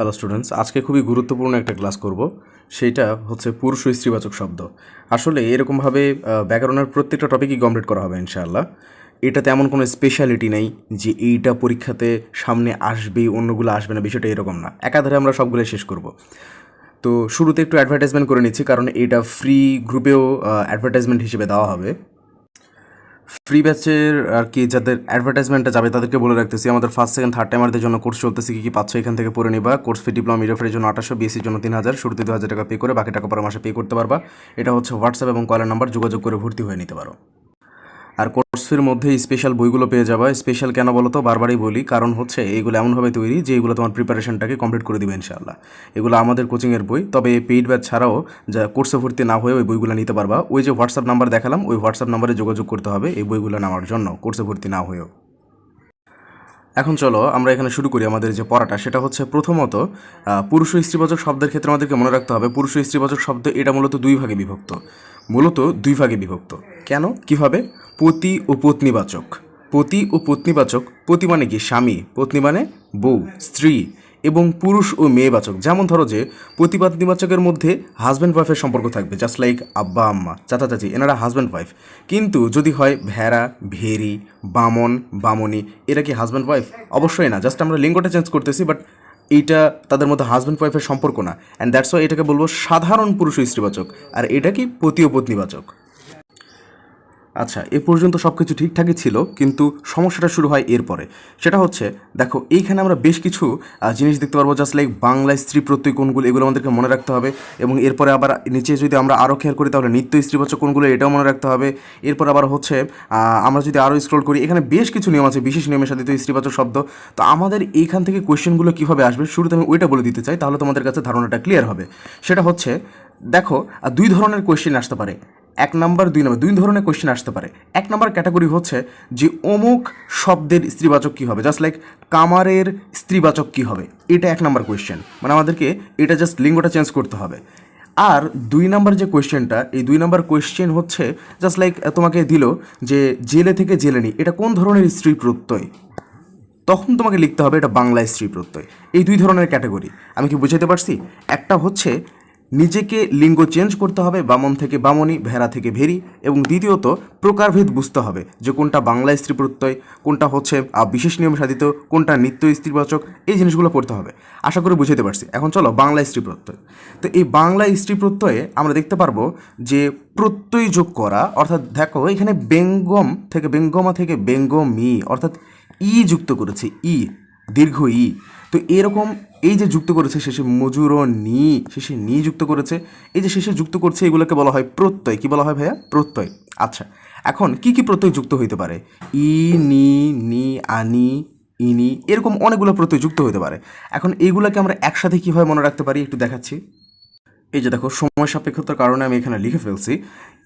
Hello students আজকে খুবই গুরুত্বপূর্ণ একটা ক্লাস করব। সেইটা হচ্ছে পুরুষ ও স্ত্রীবাচক শব্দ। আসলে এরকমভাবে ব্যাকরণের প্রত্যেকটা টপিকই কমপ্লিট করা হবে, ইনশাআল্লাহ। এটাতে এমন কোনো স্পেশালিটি নেই যে এইটা পরীক্ষাতে সামনে আসবেই, অন্যগুলো আসবে না, বিষয়টা এরকম না। একাধারে আমরা সবগুলো শেষ করব। তো শুরুতে একটু অ্যাডভার্টাইজমেন্ট করে নিচ্ছি, কারণ এটা ফ্রি গ্রুপেও অ্যাডভার্টাইজমেন্ট হিসেবে দেওয়া হবে। ফ্রি ব্যাচের আর কি যাদের অ্যাডভার্টাইজমেন্টটা যাবে তাদেরকে বলে রাখতেছি, আমাদের ফার্স্ট সেকেন্ড থার্ড টাইমারদের জন্য কোর্স চলতেছে, কি কি পাচ্ছ এখান থেকে পড়ে নিবা। কোর্স ফি ডিপ্লোমা মিডিয়াফের জন্য আঠাশশো বিএসির জন্য তিন হাজার শুরুতে দু হাজার টাকা পে করে, বাকি টাকা পরে মাসে পে করতে পারবা। এটা হচ্ছে হোয়াটসঅ্যাপ এবং কলের নাম্বার যোগাযোগ করে ভর্তি হয়ে নিতে পারো। আর কোর্স ফির মধ্যে স্পেশাল বইগুলো পেয়ে যাবা। স্পেশাল কেন বলো তো? বারবারই বলি, কারণ হচ্ছে এইগুলো এমনভাবে তৈরি যে এগুলো তোমার প্রিপারেশনটাকে কমপ্লিট করে দিবে ইনশাআল্লাহ। এগুলো আমাদের কোচিংয়ের বই, তবে এই পেইড ব্যাচ ছাড়াও যা কোর্সে ভর্তি না হয়ে ওই বইগুলো নিতে পারবা। ওই যে হোয়াটসঅ্যাপ নাম্বার দেখালাম, ওই হোয়াটসঅ্যাপ নাম্বারে যোগাযোগ করতে হবে এই বইগুলো নেওয়ার জন্য কোর্সে ভর্তি না হয়েও। এখন চলো, আমরা এখানে শুরু করি আমাদের যে পড়াটা, সেটা হচ্ছে প্রথমত পুরুষ ও স্ত্রীবাচক শব্দের ক্ষেত্রে আমাদেরকে মনে রাখতে হবে, পুরুষ ও স্ত্রীবাচক শব্দ এটা মূলত দুই ভাগে বিভক্ত। মূলত দুই ভাগে বিভক্ত। কেন? কীভাবে? পতি ও পত্নীবাচক। পতি ও পত্নীবাচক পতি মানে কি? স্বামী। পত্নী মানে বউ, স্ত্রী এবং পুরুষ ও মেয়েবাচক। যেমন ধরো যে প্রতিপাত্নীবাচকের মধ্যে হাজব্যান্ড ওয়াইফের সম্পর্ক থাকবে জাস্ট লাইক আব্বা, আম্মা, চাচা, চাচি, এনারা হাজব্যান্ড ওয়াইফ কিন্তু যদি হয় ভেড়া ভেরি বামন, বামনি, এরা কি হাজব্যান্ড ওয়াইফ অবশ্যই না। জাস্ট আমরা লিঙ্গটা চেঞ্জ করতেছি বাট এইটা তাদের মধ্যে হাজব্যান্ড ওয়াইফের সম্পর্ক না। অ্যান্ড দ্যাটস ওয়াই এটাকে বলব সাধারণ পুরুষ স্ত্রীবাচক। আর এটা কি পতি ও পত্নীবাচক? আচ্ছা এ পর্যন্ত সব কিছু ঠিকঠাকই ছিল, কিন্তু সমস্যাটা শুরু হয় এরপরে। সেটা হচ্ছে, দেখো, এইখানে আমরা বেশ কিছু জিনিস দেখতে পারব জাস্ট লাইক বাংলায় স্ত্রী প্রত্যয় কোনগুলো এগুলো আমাদেরকে মনে রাখতে হবে। এবং এরপরে আবার নিচে যদি আমরা আরও খেয়াল করি, তাহলে নিত্য স্ত্রীবাচক কোনগুলো এটাও মনে রাখতে হবে। এরপর আবার হচ্ছে আমরা যদি আরও স্ক্রল করি, এখানে বেশ কিছু নিয়ম আছে, বিশেষ নিয়মের সাথে তো স্ত্রীবাচক শব্দ। তো আমাদের এইখান থেকে কোয়েশ্চেনগুলো কীভাবে আসবে, শুরুতে আমি ওইটা বলে দিতে চাই, তাহলে তোমাদের কাছে ধারণাটা ক্লিয়ার হবে। সেটা হচ্ছে দেখো দুই ধরনের কোয়েশ্চেন আসতে পারে। এক নাম্বার দুই নাম্বার দুই ধরনের কোয়েশ্চেন আসতে পারে। এক নাম্বার ক্যাটাগরি হচ্ছে যে অমুক শব্দের স্ত্রীবাচক কী হবে? জাস্ট লাইক কামারের স্ত্রীবাচক কী হবে? এটা এক নাম্বার কোয়েশ্চেন মানে আমাদেরকে এটা জাস্ট লিঙ্গটা চেঞ্জ করতে হবে। আর দুই নাম্বার যে কোয়েশ্চেনটা এই দুই নাম্বার কোয়েশ্চেন হচ্ছে জাস্ট লাইক তোমাকে দিল যে জেলে থেকে জেলে জেলেনি এটা কোন ধরনের স্ত্রী প্রত্যয়? তখন তোমাকে লিখতে হবে এটা বাংলা স্ত্রী প্রত্যয়। এই দুই ধরনের ক্যাটাগরি আমি কি বুঝাতে পারছি? একটা হচ্ছে নিজেকে লিঙ্গ চেঞ্জ করতে হবে, বামন থেকে বামনি ভেড়া থেকে ভেরি এবং দ্বিতীয়ত, প্রকারভেদ বুঝতে হবে যে কোনটা বাংলা স্ত্রী প্রত্যয়, কোনটা হচ্ছে বিশেষ নিয়ম সাধিত, কোনটা নিত্য স্ত্রীবাচক, এই জিনিসগুলো পড়তে হবে। আশা করি বুঝাতে পারছি। এখন চলো বাংলা স্ত্রী প্রত্যয়। তো এই বাংলা স্ত্রী প্রত্যয়ে আমরা দেখতে পারব যে প্রত্যয় যোগ করা, অর্থাৎ দেখো এখানে বেঙ্গম থেকে বেঙ্গমা থেকে বেঙ্গমি, অর্থাৎ ই যুক্ত করেছে, ই, দীর্ঘ ই। তো এরকম এই যে যুক্ত করেছে শেষে মজুর নি শেষে নি যুক্ত করেছে, এই যে শেষে যুক্ত করছে, এগুলোকে বলা হয় প্রত্যয়। কি বলা হয় ভাইয়া? প্রত্যয়। আচ্ছা এখন কি কি প্রত্যয় যুক্ত হইতে পারে? ই, নি নি আনি ইনি এরকম অনেকগুলো প্রত্যয় যুক্ত হতে পারে। এখন এইগুলোকে আমরা একসাথে কীভাবে মনে রাখতে পারি একটু দেখাচ্ছি। এই যে দেখো, সময় সাপেক্ষতার কারণে আমি এখানে লিখে ফেলছি।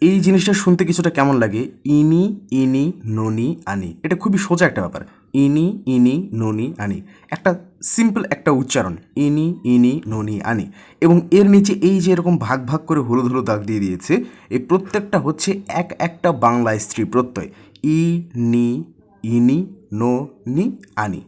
এই জিনিসটা শুনতে কিছুটা কেমন লাগে? ইনি ইনি ননি আনি এটা খুবই সোজা একটা ব্যাপার। ইনি ইনি ননি আনি একটা সিম্পল একটা উচ্চারণ, ইনি ইনি, ননি, আনি। এবং এর নিচে এই যে এরকম ভাগ ভাগ করে হলুদ হলুদ দাগ দিয়ে দিয়েছে, এই প্রত্যেকটা হচ্ছে এক একটা বাংলা স্ত্রী প্রত্যয়। ই, নি, ইনি, নো, নি, আনি।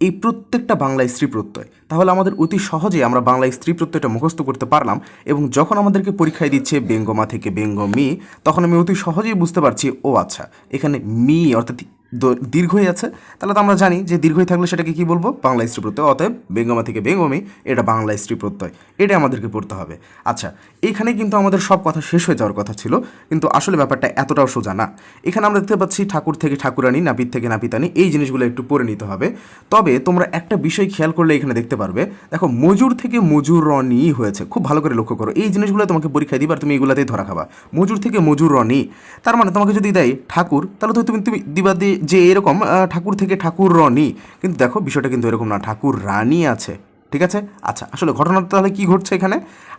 এই প্রত্যেকটা বাংলা স্ত্রী প্রত্যয়। তাহলে আমাদের অতি সহজে আমরা বাংলা স্ত্রী প্রত্যয়টা মুখস্থ করতে পারলাম এবং যখন আমাদেরকে পরীক্ষায় দিচ্ছে বেঙ্গমা থেকে বেঙ্গমি, তখন আমি অতি সহজেই বুঝতে পারছি, ও আচ্ছা এখানে মি অর্থাৎ দীর্ঘই আছে। তাহলে তো আমরা জানি যে দীর্ঘই থাকলে সেটাকে কি বলব? বাংলা স্ত্রী প্রত্যয়। অতএব বেঙ্গমা থেকে বেঙ্গমি, এটা বাংলা স্ত্রী প্রত্যয়। এটা আমাদেরকে পড়তে হবে। আচ্ছা এইখানে কিন্তু আমাদের সব কথা শেষ হয়ে যাওয়ার কথা ছিল, কিন্তু আসলে ব্যাপারটা এতটাও সোজা না। এখানে আমরা দেখতে পাচ্ছি ঠাকুর থেকে ঠাকুরানি, নাপিত থেকে নাপিতানি, এই জিনিসগুলো একটু পড়ে নিতে হবে। তবে তোমরা একটা বিষয় খেয়াল করলে এখানে দেখতে পারবে, দেখো মজুর থেকে মজুর রনি হয়েছে। খুব ভালো করে লক্ষ্য করো, এই জিনিসগুলো তোমাকে পরীক্ষায় দিবার তুমি এগুলাতেই ধরা খাবা। মজুর থেকে মজুর রনি তার মানে তোমাকে যদি দেয় ঠাকুর, তাহলে তো তুমি তুমি দিবা দি- যে এরকম ঠাকুর থেকে ঠাকুর রনি। কিন্তু দেখো, বিষয়টা কিন্তু এরকম না, ঠাকুর রানী আছে, ঠিক আছে? আচ্ছা আসলে ঘটনাটা তাহলে কি ঘটছে এখানে?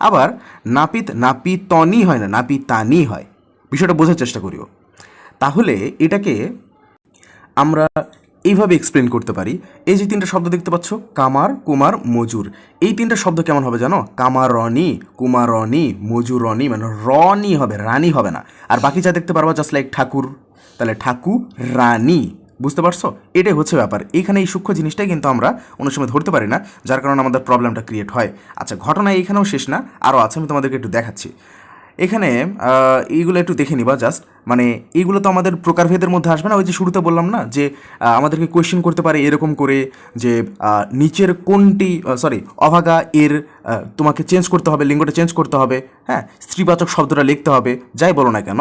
আবার নাপিত নাপিতনি হয় না, নাপিতানি হয়, বিষয়টা বোঝার চেষ্টা করিও। তাহলে এটাকে আমরা এইভাবে এক্সপ্লেন করতে পারি। এই যে তিনটা শব্দ দেখতে পাচ্ছ, কামার, কুমার, মজুর। এই তিনটা শব্দ কেমন হবে জানো? কামারনি কুমারনি মজুরনি মানে রনি হবে, রানী হবে না। আর বাকি যা দেখতে পারবা জাস্ট লাইক ঠাকুর। তাহলে ঠাকুর রানী। বুঝতে পারছ? এটাই হচ্ছে ব্যাপার। এখানে এই সূক্ষ্ম জিনিসটাই কিন্তু আমরা অনেক সময় ধরতে পারি না, যার কারণে আমাদের প্রবলেমটা ক্রিয়েট হয়। আচ্ছা ঘটনা এখানেও শেষ না আরও আছে, আমি তোমাদেরকে একটু দেখাচ্ছি। এখানে এইগুলো একটু দেখে নিবা জাস্ট মানে এইগুলো তো আমাদের প্রকারভেদের মধ্যে আসবে না? ওই যে শুরুতে বললাম না, যে আমাদেরকে কোয়েশ্চেন করতে পারে এরকম করে, যে নিচের কোনটি সরি অভাগা এর তোমাকে চেঞ্জ করতে হবে, লিঙ্গটা চেঞ্জ করতে হবে। হ্যাঁ স্ত্রীবাচক শব্দটা লিখতে হবে, যাই বলো না কেন।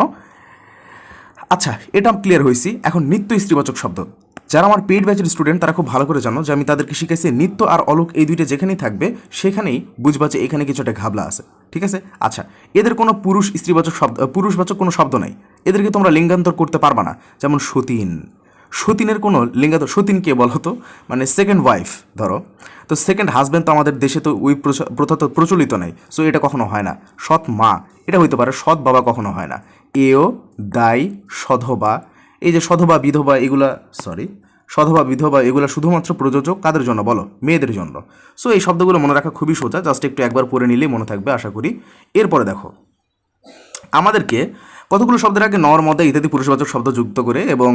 আচ্ছা এটা ক্লিয়ার হয়েছি এখন নিত্য স্ত্রীবাচক শব্দ। যারা আমার পেইড ব্যাচের স্টুডেন্ট তারা খুব ভালো করে জানো যে আমি তাদেরকে শিখেছি নিত্য আর অলোক এই দুইটা যেখানেই থাকবে, সেখানেই বুঝবা যে এখানে কিছু একটা ঘাবলা আছে। ঠিক আছে? আচ্ছা এদের কোনো পুরুষ স্ত্রীবাচক শব্দ পুরুষবাচক কোনো শব্দ নাই। এদেরকে তোমরা লিঙ্গান্তর করতে পারবা না। যেমন সতীন। সতীনের কোনো লিঙ্গান্তর সতীন কে বলো তো? মানে সেকেন্ড ওয়াইফ ধরো। তো সেকেন্ড হাজব্যান্ড তো আমাদের দেশে তো ওই প্রথা তো প্রচলিত নাই। সো এটা কখনো হয় না। সৎ মা, এটা হইতে পারে সৎ বাবা কখনো হয় না। এও, দাই, সধবা, এই যে সধবা, বিধবা এগুলা সরি সধবা, বিধবা এগুলো শুধুমাত্র প্রযোজক কাদের জন্য বলো? মেয়েদের জন্য। সো এই শব্দগুলো মনে রাখা খুবই সোজা জাস্ট একটু একবার পড়ে নিলেই মনে থাকবে, আশা করি। এরপরে দেখো, আমাদেরকে কতগুলো শব্দের আগে নর, মদে ইত্যাদি পুরুষবাচক শব্দ যুক্ত করে এবং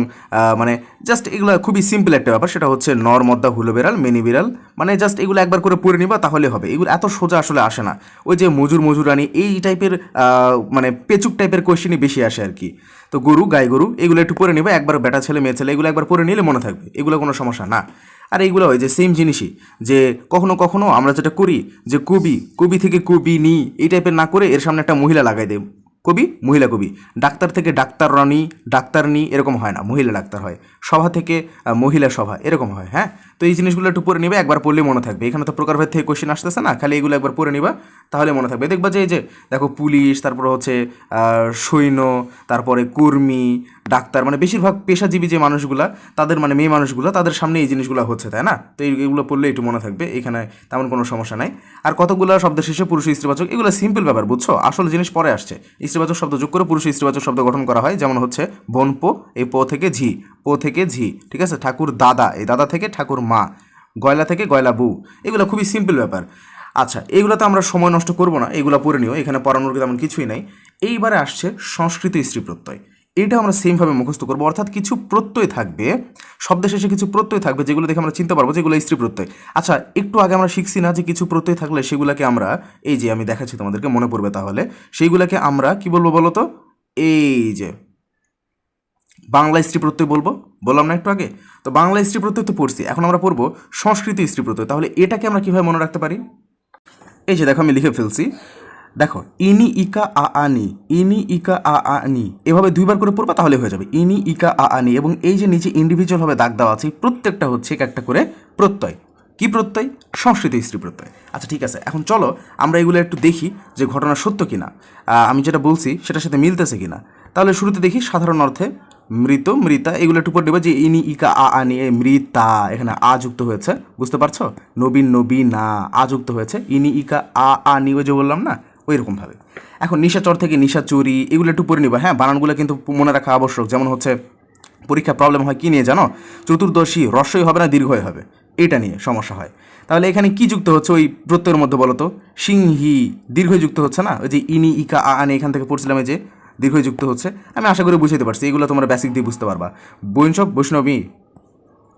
মানে জাস্ট এগুলো খুবই সিম্পল একটা ব্যাপার, সেটা হচ্ছে নর, মদ্দা, হুলো বেড়াল, মেনি বিড়াল মানে জাস্ট এগুলো একবার করে পড়ে নিবা তাহলে হবে। এগুলো এত সোজা আসলে আসে না। ওই যে মজুর মজুরানি এই টাইপের মানে পেচুক টাইপের কোয়েশ্চেনই বেশি আসে আর কি। তো গরু, গাই গরু, এগুলো একটু পড়ে নিবা, একবার বেটা ছেলে, মেয়ে ছেলে, এগুলো একবার পড়ে নিলে মনে থাকবে। এগুলো কোনো সমস্যা না। আর এইগুলো ওই যে সেম জিনিসই, যে কখনো কখনো আমরা যেটা করি, যে কবি কবি থেকে কবি নি, এই টাইপের না করে এর সামনে একটা মহিলা লাগাই দেব কবি, মহিলা কবি। ডাক্তার থেকে ডাক্তার রানী, ডাক্তার নি এরকম হয় না, মহিলা ডাক্তার হয়। সভা থেকে মহিলা সভা এরকম হয় হ্যাঁ? তো এই জিনিসগুলো একটু পড়ে নিবে, একবার পড়লে মনে থাকবে। এখানে তো প্রকারভেদ থেকে কোশ্চেন আসতেছে না, খালি এগুলো একবার পড়ে নিবা, তাহলে মনে থাকবে। দেখবা যে এই যে, দেখো পুলিশ, তারপর হচ্ছে সৈন্য, তারপরে কর্মী, ডাক্তার মানে বেশিরভাগ পেশাজীবী যে মানুষগুলা, তাদের মানে মেয়ে মানুষগুলো, তাদের সামনে এই জিনিসগুলো হচ্ছে, তাই না? তো এইগুলো পড়লে একটু মনে থাকবে, এখানে তেমন কোনো সমস্যা নাই। আর কতগুলো শব্দের শেষে পুরুষ স্ত্রীবাচক? এগুলো সিম্পল ব্যাপার, বুঝছ? আসল জিনিস পরে আসছে। স্ত্রীবাচক শব্দ যোগ করে পুরুষ স্ত্রীবাচক শব্দ গঠন করা হয়, যেমন হচ্ছে, বন পো, এই পো থেকে ঝি, পো থেকে ঝি, ঠিক আছে? ঠাকুর দাদা, এই দাদা থেকে ঠাকুর মা, গয়লা থেকে গয়লা বউ, এগুলো খুবই সিম্পল ব্যাপার। আচ্ছা এইগুলো তো আমরা সময় নষ্ট করব না, এগুলো পড়ে নিও, এখানে পড়ানোর তেমন কিছুই নাই। এইবারে আসছে সংস্কৃত স্ত্রী প্রত্যয়। এটা আমরা সেমভাবে মুখস্থ করব, অর্থাৎ কিছু প্রত্যয় থাকবে, শব্দের শেষে কিছু প্রত্যয় থাকবে, যেগুলো দেখে আমরা চিনতে পারব যেগুলো স্ত্রী প্রত্যয়। আচ্ছা একটু আগে আমরা শিখছি না যে কিছু প্রত্যয় থাকলে সেগুলোকে আমরা, এই যে আমি দেখাচ্ছি তোমাদেরকে, মনে পড়বে তাহলে সেইগুলোকে আমরা কি বলব বলো তো? এই যে বাংলা স্ত্রী প্রত্যয় বলব? বললাম না একটু আগে? তো বাংলা স্ত্রী প্রত্যয় তো পড়ছি, এখন আমরা পড়ব সংস্কৃত স্ত্রী প্রত্যয়। তাহলে এটাকে আমরা কীভাবে মনে রাখতে পারি? এই যে দেখো আমি লিখে ফেলছি। দেখো, ইনি ইকা আ আনি ইনি ইকা আ আনি এভাবে দুইবার করে পড়বা তাহলে হয়ে যাবে। ইনি ইকা আ আনি এবং এই যে নিচে ইন্ডিভিজুয়ালভাবে দাগ দেওয়া আছে, প্রত্যেকটা হচ্ছে এক একটা করে প্রত্যয়। কি প্রত্যয়? সংস্কৃত স্ত্রী প্রত্যয়। আচ্ছা ঠিক আছে, এখন চলো আমরা এগুলো একটু দেখি যে ঘটনা সত্য কিনা। আমি যেটা বলছি সেটার সাথে মিলতেছে কিনা। তাহলে শুরুতে দেখি সাধারণ অর্থে মৃত, মৃতা, এগুলো একটু পড়ে নেবে যে ইনি, ইকা, আ আনি এ, মৃতা, এখানে আ যুক্ত হয়েছে, বুঝতে পারছ? নবীন, নবীনা, আ যুক্ত হয়েছে, ইনি, ইকা, আ আনি ওই যে বললাম না, ওই রকমভাবে এখন নিশাচর থেকে নিশাচুরি এগুলো একটু পড়ে নিবা হ্যাঁ বানানগুলো কিন্তু মনে রাখা আবশ্যক, যেমন হচ্ছে পরীক্ষা প্রবলেম হয় কি নিয়ে জানো? চতুর্দশী রস্যই হবে না, দীর্ঘই হবে, এটা নিয়ে সমস্যা হয়। তাহলে এখানে কি যুক্ত হচ্ছে ওই প্রত্যয়ের মধ্যে বলো তো? সিংহি দীর্ঘ যুক্ত হচ্ছে না? ওই যে ইনি, ইকা, আ আনি এখান থেকে পড়ছিলাম যে দীর্ঘ যুক্ত হচ্ছে। আমি আশা করি বুঝাইতে পারছি, এগুলো তোমরা বেসিক দিয়ে বুঝতে পারবা। বৈশব বৈষ্ণবী,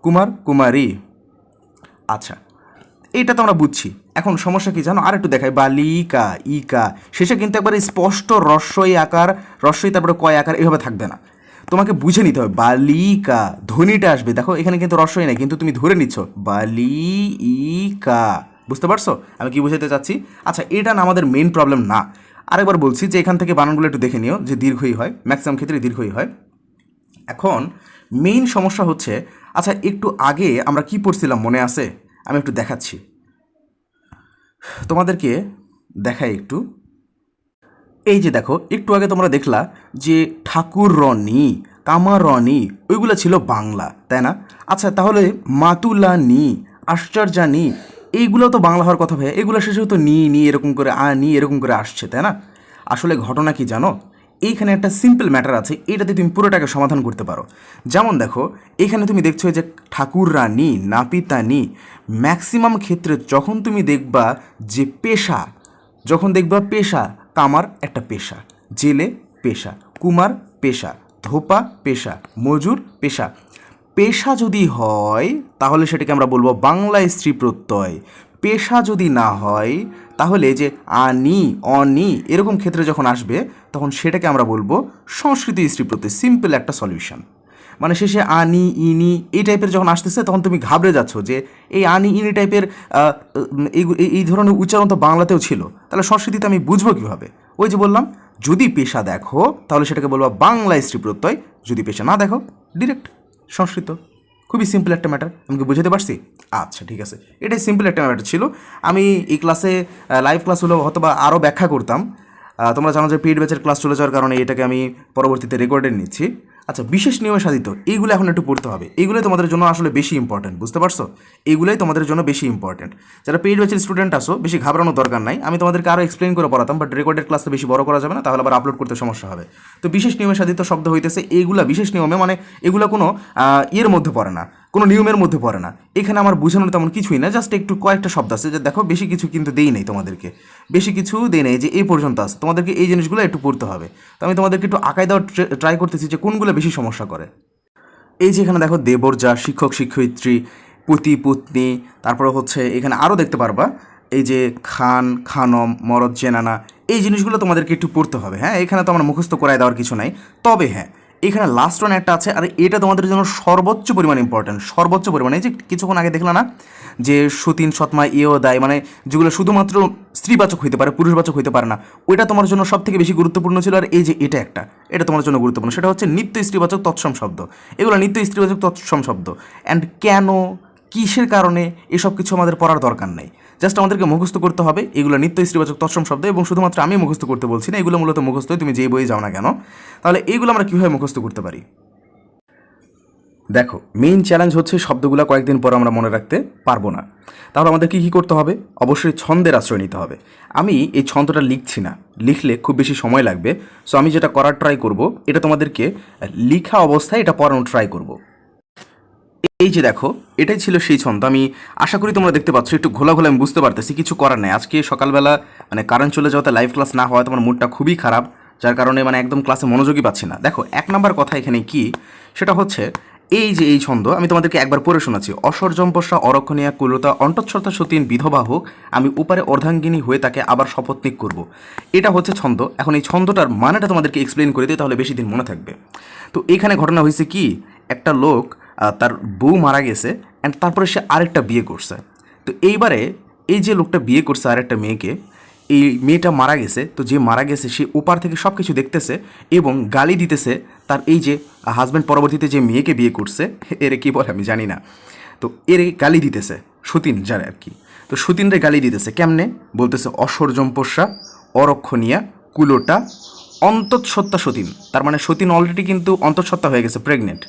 কুমার, কুমারী। আচ্ছা এইটা তো আমরা বুঝছি। এখন সমস্যা কি জানো? আর একটু দেখাই বালিকা ইকা শেষে কিন্তু একবারে স্পষ্ট রস্যই আকার, রস্যই তারপরে কয় আকার, এভাবে থাকবে না। তোমাকে বুঝে নিতে হবে বালিকা ধ্বনিটা আসবে। দেখো, এখানে কিন্তু রস্যই নাই, কিন্তু তুমি ধরে নিচ্ছ, বালি ইকা বুঝতে পারছ? আমি কি বুঝাতে চাচ্ছি? আচ্ছা এটা না আমাদের মেন প্রবলেম না। আরেকবার বলছি যে এখান থেকে বানানগুলো একটু দেখে নিও যে দীর্ঘই হয় ম্যাক্সিমাম ক্ষেত্রে দীর্ঘই হয়। এখন মেইন সমস্যা হচ্ছে আচ্ছা একটু আগে আমরা কি পড়ছিলাম মনে আছে? আমি একটু দেখাচ্ছি। তোমাদেরকে দেখাই একটু। এই যে দেখো, একটু আগে তোমরা দেখলা যে ঠাকুর রনি কামারনি ওইগুলো ছিল বাংলা, তাই না? আচ্ছা তাহলে মাতুলানি, আশ্চর্যানি এইগুলো তো বাংলা হওয়ার কথা ভাই এগুলো শেষে তো নি নি, এরকম করে আ, নি, এরকম করে আসছে, তাই না? আসলে ঘটনা কি জানো? এইখানে একটা সিম্পল ম্যাটার আছে এটাতে তুমি পুরোটাকে সমাধান করতে পারো। যেমন দেখো এখানে তুমি দেখছ যে ঠাকুর রানী নাপিতানি ম্যাক্সিমাম ক্ষেত্রে যখন তুমি দেখবা যে পেশা, যখন দেখবা পেশা, কামার একটা পেশা, জেলে পেশা, কুমার পেশা, ধোপা পেশা, মজুর পেশা পেশা যদি হয়, তাহলে সেটাকে আমরা বলব বাংলা স্ত্রী প্রত্যয়। পেশা যদি না হয়, তাহলে যে আনি, অনি, এরকম ক্ষেত্রে যখন আসবে, তখন সেটাকে আমরা বলব সংস্কৃত স্ত্রী প্রত্যয়, সিম্পল একটা সলিউশন। মানে শেষে আনি, ইনি, এই টাইপের যখন আসতেছে, তখন তুমি ঘাবড়ে যাচ্ছ যে এই আনি, ইনি টাইপের এই ধরনের উচ্চারণ তো বাংলাতেও ছিল। তাহলে সংস্কৃতিতে আমি বুঝব কীভাবে? ওই যে বললাম, যদি পেশা দেখো, তাহলে সেটাকে বলব বাংলা স্ত্রী প্রত্যয়, যদি পেশা না দেখো ডিরেক্ট সংস্কৃত। খুবই সিম্পল একটা ম্যাটার আমি কি বুঝাতে পারছি? আচ্ছা ঠিক আছে। এটাই সিম্পল একটা ম্যাটার ছিল। আমি এই ক্লাসে লাইভ ক্লাস হলেও হয়তো বা আরও ব্যাখ্যা করতাম। তোমরা জানো যে পেড ব্যাচের ক্লাস চলে যাওয়ার কারণে এটাকে আমি পরবর্তীতে রেকর্ডে নিচ্ছি। আচ্ছা বিশেষ নিয়মে সাধিত, এইগুলো এখন একটু পড়তে হবে। এইগুলোই তোমাদের জন্য আসলে বেশি ইম্পর্টেন্ট বুঝতে পারছ? এইগুলোই তোমাদের জন্য বেশি ইম্পর্টেন্ট যারা পেড ব্যাচের স্টুডেন্ট আসো বেশি ঘাবড়ানোর দরকার নাই। আমি তোমাদেরকে আরও এক্সপ্লেন করে পড়াতাম বাট রেকর্ডের ক্লাসে বেশি বড় করা যাবে না, তাহলে আবার আপলোড করতে সমস্যা হবে। তো বিশেষ নিয়মে সাধিত শব্দ হইতেছে, এইগুলা বিশেষ নিয়মে মানে এগুলো কোনো ইয়ের মধ্যে পড়ে না। কোনো নিয়মের মধ্যে পড়ে না। এখানে আমার বোঝানোর তেমন কিছুই না জাস্ট একটু কয়েকটা শব্দ আছে যে দেখো, বেশি কিছু কিন্তু দেই নেই তোমাদেরকে। বেশি কিছু দেই নেই যে এই পর্যন্ত আছে। তোমাদেরকে এই জিনিসগুলো একটু পড়তে হবে। তো আমি তোমাদেরকে একটু আঁকায় দেওয়ার ট্রাই করতেছি যে কোনগুলো বেশি সমস্যা করে। এই যে এখানে দেখো দেবরজা শিক্ষক, শিক্ষয়িত্রী, পুতি, পুতনি, তারপরে হচ্ছে এখানে আরও দেখতে পারবা, এই যে খান, খানম, মরদ, জেনানা, এই জিনিসগুলো তোমাদেরকে একটু পড়তে হবে। হ্যাঁ এখানে তো আমার মুখস্থ করায় দেওয়ার কিছু নাই। তবে হ্যাঁ এখানে লাস্ট ওয়ান একটা আছে, আর এটা তোমাদের জন্য সর্বোচ্চ পরিমাণ ইম্পর্টেন্ট সর্বোচ্চ পরিমাণে, এই যে কিছুক্ষণ আগে দেখলাম না, যে সতীন, সৎমা ইয়েও দায় মানে যেগুলো শুধুমাত্র স্ত্রীবাচক হইতে পারে, পুরুষবাচক হইতে পারে না, ওইটা তোমার জন্য সব থেকে বেশি গুরুত্বপূর্ণ ছিল, আর এই যে এটা একটা, এটা তোমার জন্য গুরুত্বপূর্ণ। সেটা হচ্ছে নিত্য স্ত্রীবাচক তৎসম শব্দ। এগুলো নিত্য স্ত্রীবাচক তৎসম শব্দ। অ্যান্ড কেন, কিসের কারণে, এসব কিছু আমাদের পড়ার দরকার নেই। জাস্ট আমাদেরকে মুখস্থ করতে হবে। এগুলো নিত্য স্ত্রীবাচক তৎসম শব্দ এবং শুধুমাত্র আমি মুখস্থ করতে বলছি না, এগুলো মূলত মুখস্থ তুমি যেই বইয়ে যাও না কেন, তাহলে এইগুলো আমরা কীভাবে মুখস্থ করতে পারি? দেখো মেইন চ্যালেঞ্জ হচ্ছে শব্দগুলো কয়েকদিন পর আমরা মনে রাখতে পারব না। তাহলে আমাদেরকে কী করতে হবে? অবশ্যই ছন্দের আশ্রয় নিতে হবে। আমি এই ছন্দটা লিখছি না। লিখলে খুব বেশি সময় লাগবে। সো আমি যেটা করার ট্রাই করব, এটা তোমাদেরকে লিখা অবস্থায় এটা পড়ানোর ট্রাই করব। এই যে দেখো, এটাই ছিল সেই ছন্দ। আমি আশা করি তোমরা দেখতে পাচ্ছ, একটু ঘোলা ঘোলা আমি বুঝতে পারতেছি, কিছু করার নেই। আজকে সকালবেলা মানে কারেন্ট চলে যাওয়াতে লাইভ ক্লাস না হওয়ায় তোমার মুডটা খুবই খারাপ, যার কারণে মানে একদম ক্লাসে মনোযোগই পাচ্ছি না। দেখো, এক নাম্বার কথা এখানে কি? সেটা হচ্ছে, এই যে এই ছন্দ, আমি তোমাদেরকে একবার পড়ে শোনাচ্ছি। অসর্জম্পসা অরক্ষণীয়া, কুলতা অন্তঃসত্তা সতীন, বিধবা হোক, আমি উপারে অর্ধাঙ্গিনী হয়ে তাকে আবার শপথনিক করব। এটা হচ্ছে ছন্দ। এখন এই ছন্দটার মানেটা তোমাদেরকে এক্সপ্লেন করে দিই, তাহলে বেশি দিন মনে থাকবে। তো এখানে ঘটনা হয়েছে কি? একটা লোক তার বউ মারা গেছে অ্যান্ড তারপরে সে আরেকটা বিয়ে করছে। তো এইবারে এই যে লোকটা বিয়ে করছে আরেকটা মেয়েকে, এই মেয়েটা মারা গেছে, তো যে মারা গেছে সে ওপার থেকে সব কিছু দেখতেছে এবং গালি দিতেছে তার এই যে হাজব্যান্ড পরবর্তীতে যে মেয়েকে বিয়ে করছে, এরে কী বলে আমি জানি না। তো এর গালি দিতেছে সতীন যারা আর কি। তো সতীনরে গালি দিতেছে কেমনে? বলতেছে অসর্জম্পস্যা অরক্ষণীয়া, কুলোটা, অন্তঃসত্ত্বা সতীন। তার মানে সতীন অলরেডি কিন্তু অন্তঃসত্ত্বা হয়ে গেছে প্রেগনেন্ট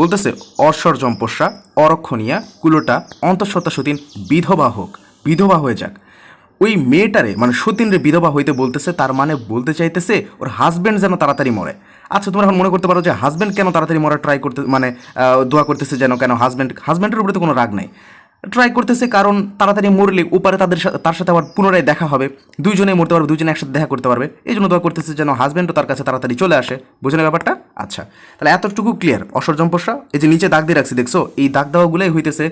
বলতেছে, অশ্বর জম্পস্যা অরক্ষণিয়া, কুলোটা অন্তঃসত্তা সতীন বিধবা হোক, বিধবা হয়ে যাক। ওই মেয়েটারে মানে সতীনরে বিধবা হইতে বলতেছে, তার মানে বলতে চাইতেছে, ওর হাজব্যান্ড যেন তাড়াতাড়ি মরে। আচ্ছা তোমরা এখন মনে করতে পারো যে হাজব্যান্ড কেন তাড়াতাড়ি মরার ট্রাই করতে মানে দোয়া করতেছে যেন কেন হাজব্যান্ড হাজব্যান্ডের উপরে তো কোনো রাগ নাই। ট্রাই করতেছে কারণ তাড়াতাড়ি মরলে ওপারে তাদের সাথে তার সাথে আবার পুনরায় দেখা হবে। দুইজনে মরতে পারবে দুজনে একসাথে দেখা করতে পারবে। এই জন্য দোয়া করতেছে যেন হাজব্যান্ডও তার কাছে তাড়াতাড়ি চলে আসে। বুঝলেন ব্যাপারটা? আচ্ছা তাহলে এতটুকু ক্লিয়ার অসরজম্পসা এই যে নিচে দাগ দিয়ে রাখছি, দেখছ? এই দাগ দেওয়াগুলোই হইতেছে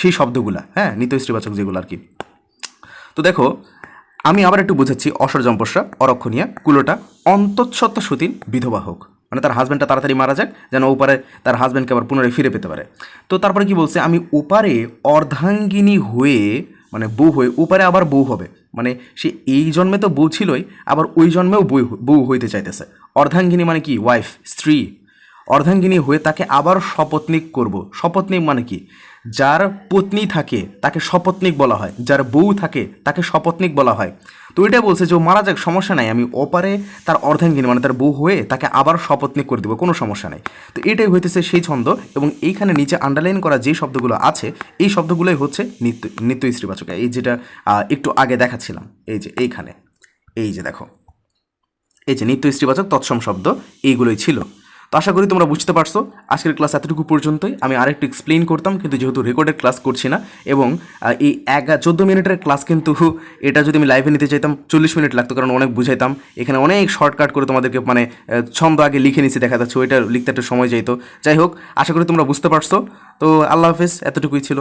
সেই শব্দগুলা হ্যাঁ? নিত্য স্ত্রীবাচক যেগুলো আর কি তো দেখো, আমি আবার একটু বুঝাচ্ছি অসরজম্পস্যা অরক্ষণীয়া, কুলোটা অন্তঃসত্ত্বা সতীন বিধবা হোক। মানে তার হাজব্যান্ডটা তাড়াতাড়ি মারা যাক, যেন ওপারে তার হাজব্যান্ডকে আবার পুনরায় ফিরে পেতে পারে। তো তারপরে কি বলছে? আমি ওপারে অর্ধাঙ্গিনী হয়ে মানে বউ হয়ে, ওপারে আবার বউ হবে। মানে সে এই জন্মে তো বউ ছিলই, আবার ওই জন্মেও বউ বউ হইতে চাইতেছে। অর্ধাঙ্গিনী মানে কি? ওয়াইফ স্ত্রী। অর্ধাঙ্গিনী হয়ে তাকে আবার শপথনিক করব। শপথনিক মানে কি? যার পত্নী থাকে, তাকে শপথনিক বলা হয়। যার বউ থাকে, তাকে শপথনিক বলা হয়। তো এটা বলছে যে মারা যাক, সমস্যা নাই। আমি অপারে তার অর্ধাঙ্গিনী মানে তার বউ হয়ে তাকে আবার শপথনিক করে দেবো, কোনো সমস্যা নাই। তো এটাই হইতেছে সেই ছন্দ এবং এইখানে নিচে আন্ডারলাইন করা যে শব্দগুলো আছে, এই শব্দগুলোই হচ্ছে নিত্য নিত্য স্ত্রীবাচক এই যেটা একটু আগে দেখাচ্ছিলাম, এই যে এইখানে, এই যে দেখো, এই যে নিত্য স্ত্রীবাচক তৎসম শব্দ, এইগুলোই ছিল। তো আশা করি তোমরা বুঝতে পারছ। আজকের ক্লাস এতটুকু পর্যন্তই। আমি আরেকটু এক্সপ্লেইন করতাম, কিন্তু যেহেতু রেকর্ডেড ক্লাস করছি না, এবং এই এক চোদ্দ মিনিটের ক্লাস কিন্তু এটা যদি আমি লাইভে নিতে চাইতাম, চল্লিশ মিনিট লাগতো, কারণ অনেক বুঝাইতাম। এখানে অনেক শর্টকাট করে তোমাদেরকে মানে ছন্দ আগে লিখে নিছি, দেখা যাচ্ছে ওইটা লিখতে একটা সময় যাইতো। যাই হোক, আশা করি তোমরা বুঝতে পারছ। তো আল্লাহ হাফেজ, এতটুকুই ছিল।